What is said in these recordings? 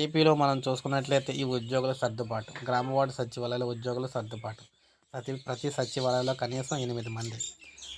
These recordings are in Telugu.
ఏపీలో మనం చూసుకున్నట్లయితే ఈ ఉద్యోగుల సర్దుబాటు గ్రామ వార్డు సచివాలయాల ఉద్యోగుల సర్దుబాటు. ప్రతి ప్రతి సచివాలయంలో కనీసం ఎనిమిది మంది.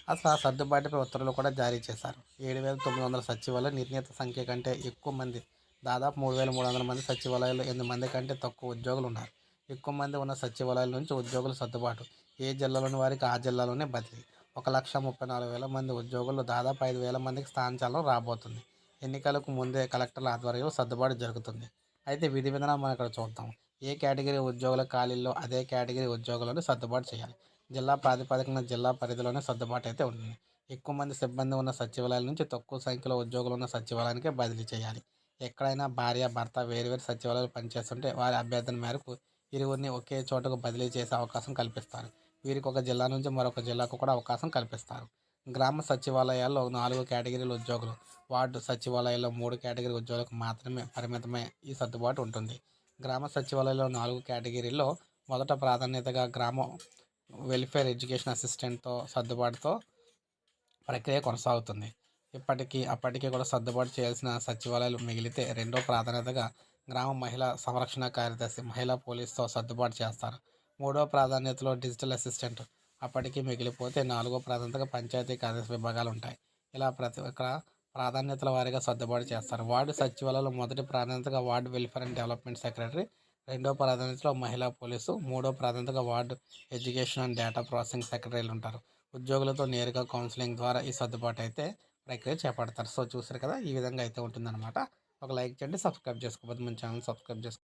అసలు ఆ సర్దుబాటుపై ఉత్తర్వులు కూడా జారీ చేశారు. ఏడు వేల తొమ్మిది వందల సచివాలయం నిర్ణీత సంఖ్య కంటే ఎక్కువ మంది దాదాపు మూడు వేల మూడు వందల మంది సచివాలయాల్లో ఎనిమిది మంది కంటే తక్కువ ఉద్యోగులు ఉన్నారు. ఎక్కువ మంది ఉన్న సచివాలయాల నుంచి ఉద్యోగుల సర్దుబాటు ఏ జిల్లాలోని వారికి ఆ జిల్లాలోనే బదిలీ. ఒక లక్ష ముప్పై నాలుగు వేల మంది ఉద్యోగులు దాదాపు ఐదు వేల మందికి స్థానచలనం రాబోతుంది. ఎన్నికలకు ముందే కలెక్టర్ల ఆధ్వర్యంలో సర్దుబాటు జరుగుతుంది. అయితే విధి విధానం మనం ఇక్కడ చూద్దాం. ఏ కేటగిరీ ఉద్యోగుల ఖాళీల్లో అదే కేటగిరీ ఉద్యోగులను సర్దుబాటు చేయాలి? జిల్లా ప్రాతిపదికన జిల్లా పరిధిలోనే సర్దుబాటు అయితే ఉంటుంది. ఎక్కువ మంది సిబ్బంది ఉన్న సచివాలయాల నుంచి తక్కువ సంఖ్యలో ఉద్యోగులు ఉన్న సచివాలయానికే బదిలీ చేయాలి. ఎక్కడైనా భార్య భర్త వేరువేరు సచివాలయాలు పనిచేస్తుంటే వారి అభ్యర్థన మేరకు ఇరువురిని ఒకే చోటకు బదిలీ చేసే అవకాశం కల్పిస్తారు. వీరికి ఒక జిల్లా నుంచి మరొక జిల్లాకు కూడా అవకాశం కల్పిస్తారు. గ్రామ సచివాలయాల్లో నాలుగు కేటగిరీల ఉద్యోగులు వార్డు సచివాలయాల్లో మూడు కేటగిరీ ఉద్యోగులకు మాత్రమే పరిమితమై ఈ సర్దుబాటు ఉంటుంది. గ్రామ సచివాలయంలో నాలుగు కేటగిరీల్లో మొదట ప్రాధాన్యతగా గ్రామ వెల్ఫేర్ ఎడ్యుకేషన్ అసిస్టెంట్తో సర్దుబాటుతో ప్రక్రియ కొనసాగుతుంది. ఇప్పటికీ అప్పటికీ కూడా సర్దుబాటు చేయాల్సిన సచివాలయాలు మిగిలితే రెండో ప్రాధాన్యతగా గ్రామ మహిళా సంరక్షణ కార్యదర్శి మహిళా పోలీస్తో సర్దుబాటు చేస్తారు. మూడో ప్రాధాన్యతలో డిజిటల్ అసిస్టెంట్ అప్పటికి మిగిలిపోతే నాలుగో ప్రాధాన్యతగా పంచాయతీ కార్యదర్శి విభాగాలు ఉంటాయి ఇలా ప్రతి ఒక్క ప్రాధాన్యతల వారీగా సర్దుబాటు చేస్తారు. వార్డు సచివాలయంలో మొదటి ప్రాధాన్యతగా ward welfare and development secretary రెండో ప్రాధాన్యతలో మహిళా పోలీసు మూడో ప్రాధాన్యతగా ward education and data processing సెక్రటరీలు ఉంటారు ఉద్యోగులతో నేరుగా కౌన్సిలింగ్ ద్వారా ఈ సర్దుబాటు అయితే ప్రక్రియ చేపడతారు. సో చూసారు కదా? ఈ విధంగా అయితే ఉంటుందన్నమాట. ఒక లైక్ చేయండి సబ్స్క్రైబ్ చేసుకోకపోతే మన ఛానల్ సబ్స్క్రైబ్ చేసుకో